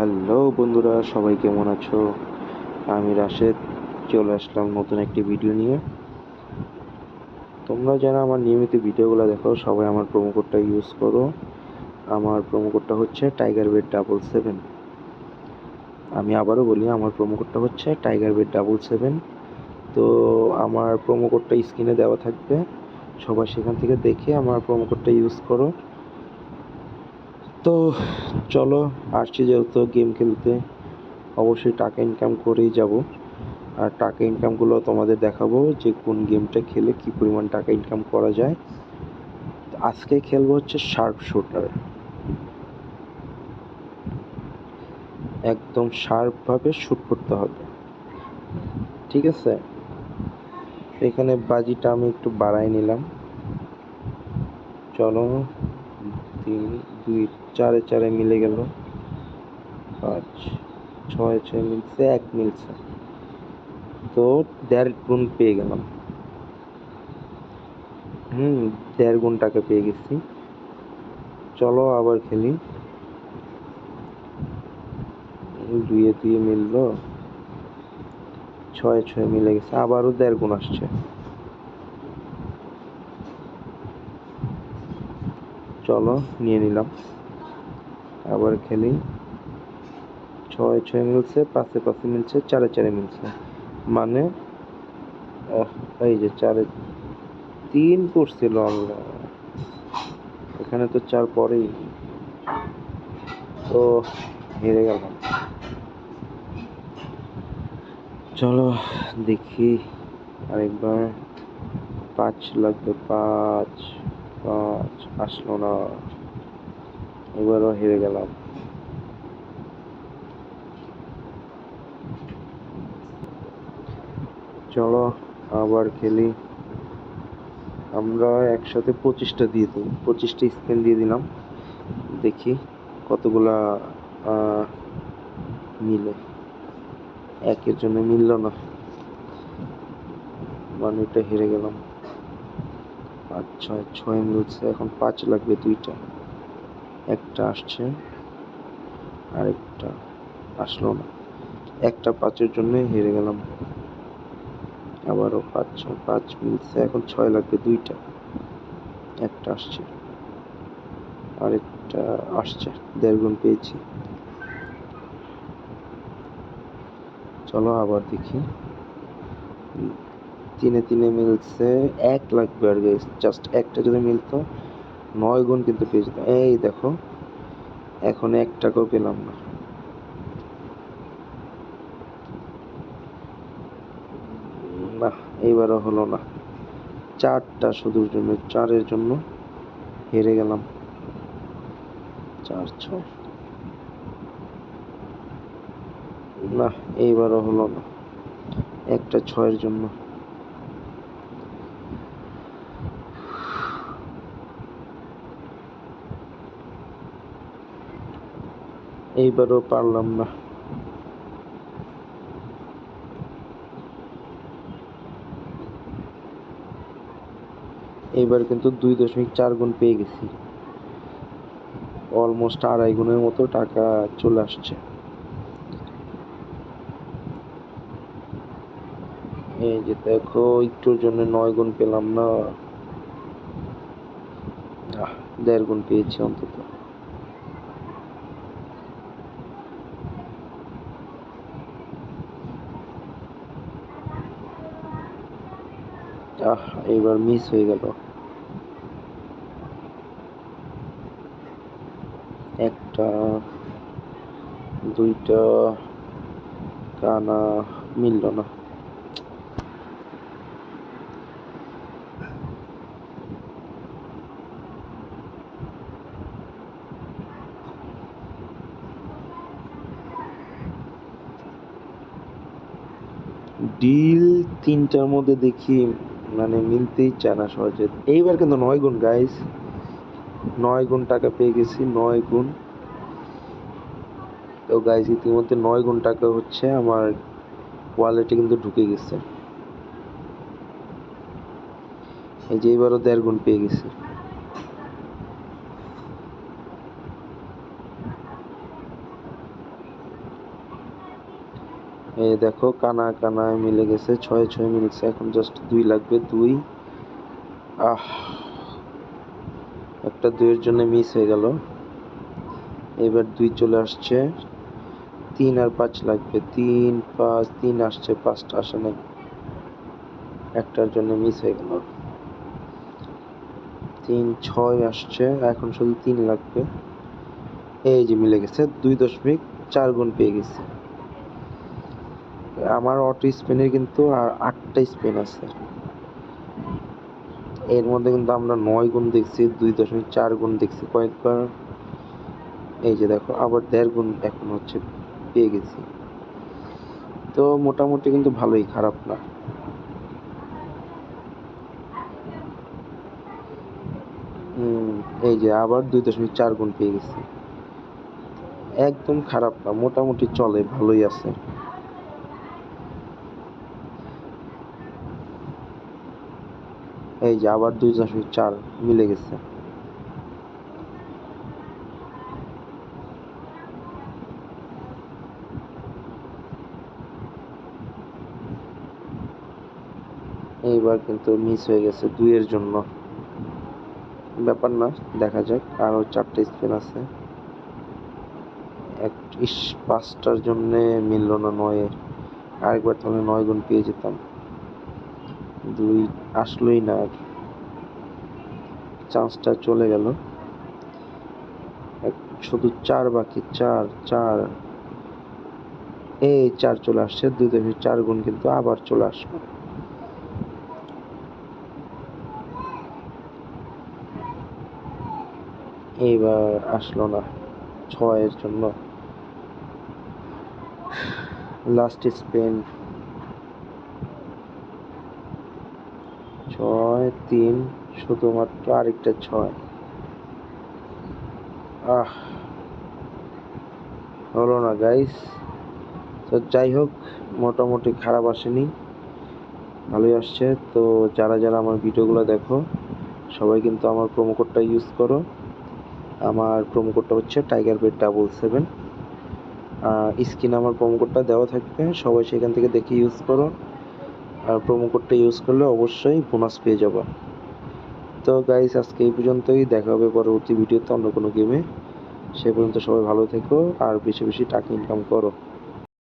Hello বন্ধুরা, সবাই কেমন আছো? আমি রাশেদ, চলে আসলাম নতুন একটি ভিডিও নিয়ে। তোমরা যারা আমার নিয়মিত ভিডিওগুলো দেখো, সবাই আমার প্রোমো কোডটা ইউজ করো। আমার প্রোমো কোডটা হচ্ছে টাইগার বেড ডাবল সেভেন আমি আবারও বলি, আমার প্রোমো কোডটা হচ্ছে টাইগার বেড ডাবল সেভেন তো আমার প্রোমো কোডটা স্ক্রিনে দেওয়া থাকবে। সবাই সেখান থেকে দেখে আমার প্রোমো কোডটা ইউজ করো। তো চলো, আসছি যেহেতু গেম খেলতে। অবশ্যই টাকা ইনকাম করেই যাব। আর টাকা ইনকামগুলো তোমাদের দেখাবো যে কোন গেমটা খেলে কী পরিমাণ টাকা ইনকাম করা যায়। আজকে খেলব হচ্ছে শার্প শুটার একদম শার্পভাবে শ্যুট করতে হবে। ঠিক আছে? এখানে বাজিটা আমি একটু বাড়াই নিলাম। চলো, তিন দুই, চারে চারে মিলে গেল। পাঁচ, ছয় ছয় মিলছে, এক মিলছে। তো দেড় গুণ পেয়ে গেলাম। হুম, দেড় গুণ টাকা পেয়ে গেছি। চলো আবার খেলি। দুয়ে দুয়ে মিললো। ছয় ছয় মিলে গেছে। আবারও দেড় গুণ আসছে। চলো, নিয়ে নিলাম। আবার খেলি। ছয় ছয় মিলছে, পাঁচে পাঁচে মিলছে, চারে চারে মিলছে। মানে এই যে চারে তিন আল্লাহ এখানে তো চার পরেই। তো, হেরে গেলাম। চলো, দেখি। আরেকবার। পাঁচ লাগবে, পাঁচ। পাঁচ আসলো না। এবারও হেরে গেলাম। চলো, আবার খেলি। আমরা একসাথে পঁচিশটা দিয়ে দিই। পঁচিশটা স্পেন দিয়ে দিলাম। দেখি কতগুলা মিলে। একের জন্য মিলল না। মানে এটা হেরে গেলাম। পাঁচ, ছয় ছয় মিলছে, এখন পাঁচ লাগবে দুইটা। একটা আসছে, আরেকটা আসলো না। একটা পাঁচের জন্য হেরে গেলাম। আবারও পাঁচ ছয় পাঁচ মিলছে, এখন ছয় লাগবে দুইটা। একটা আসছে, আরেকটা আসছে, দেড় গুণ পেয়েছি। চলো আবার দেখি। তিনে তিনে মিলছে, এক লাখ আর জাস্ট একটা যদি মিলতো, নয় গুণ কিন্তু পেয়ে যেতাম। এই দেখো, এখন এক টাকাও পেলাম না। না এইবারও হলো না। চারটা শুধুর জন্য, চারের জন্য হেরে গেলাম। চার, ছয়। না, এইবারও হলো না। একটা ছয়ের জন্য। এইবারও পারলাম না। এইবার কিন্তু দুই দশমিক চার গুণ পেয়ে গেছি। অলমোস্ট আড়াই গুণের মতো টাকা চলে আসছে। এই যে দেখো, একটুর জন্য নয় গুণ পেলাম না। দেড় গুণ পেয়েছি অন্তত। আহ এইবার মিস হয়ে গেল। একটা দুইটা কানা মিলল না। ডিল তিনটার মধ্যে দেখি মানে মিলতেই চায় না সহজে। এইবার কিন্তু নয় গুণ গাইস নয় গুণ টাকা পেয়ে গেছি, নয় গুণ। তো গাইস ইতিমধ্যে নয় গুণ টাকা হচ্ছে আমার ওয়ালেটে কিন্তু ঢুকে গেছে। এই যে এবারও দেড় গুণ পেয়ে গেছি। এই দেখো কানা কানায় মিলে গেছে। ছয় ছয় মিলছে এখন জাস্ট দুই লাগবে, দুই। আহ, একটা দুইয়ের জন্য মিস হয়ে গেল। এবার দুই চলে আসছে। তিন আর পাঁচ লাগবে। তিন, পাঁচ, তিন আসছে পাঁচটা আসে নাই। একটার জন্য মিস হয়ে গেল। তিন, ছয় আসছে, এখন শুধু তিন লাগবে। এই যে মিলে গেছে, দুই দশমিক চার গুণ পেয়ে গেছে। আমার অটো স্পেনের কিন্তু আটটা স্পেন আছে। এর মধ্যে কিন্তু আমরা নয় গুণ দেখছি, দুই দশমিক চার গুণ দেখছি কয়েকবার। এই যে দেখো, আবার দেড় গুণ এখন হচ্ছে পেয়ে গেছি। তো মোটামুটি কিন্তু ভালোই, খারাপ না। এই যে আবার দুই দশমিক চার গুণ পেয়ে গেছি। একদম খারাপ না, মোটামুটি চলে, ভালোই আছে। এই যে আবার দুই দশমিক চার মিলে গেছে। এইবার কিন্তু মিস হয়ে গেছে দুইয়ের জন্য। ব্যাপার না, দেখা যাক। আরও চারটে স্পেন আছে। এক ইস পাঁচটার জন্য মিললো না নয়ে। আরেকবার তাহলে নয় গুণ পেয়ে যেতাম। দুই আসলোই না আর চান্সটা চলে গেল। শুধু চার বাকি, চার চার। এই চার চলে আসছে, দুই দশমিক চার গুণ কিন্তু আবার চলে আসলো। এইবার আসলো না ছয়ের জন্য। Last Spain. ছয়, তিন, শুধুমাত্র আরেকটা ছয়। আহ, হলো না গাইস তো যাই হোক, মোটামুটি খারাপ আসেনি। ভালোই আসছে। তো যারা যারা আমার ভিডিওগুলো দেখো, সবাই কিন্তু আমার প্রোমো কোডটা ইউজ করো। আমার প্রোমো কোডটা হচ্ছে টাইগার বেড ডাবল সেভেন স্ক্রিনে আমার প্রোমো কোডটা দেওয়া থাকবে। সবাই সেখান থেকে দেখে ইউজ করো। আর প্রোমো কোডটা ইউজ করলে অবশ্যই বোনাস পেয়ে যাবা। তো গাইস আজকে এই পর্যন্তই। দেখা হবে পরবর্তী ভিডিওতে অন্য কোনো গেমে সে পর্যন্ত সবাই ভালো থেকো আর বেশি বেশি টাকা ইনকাম করো।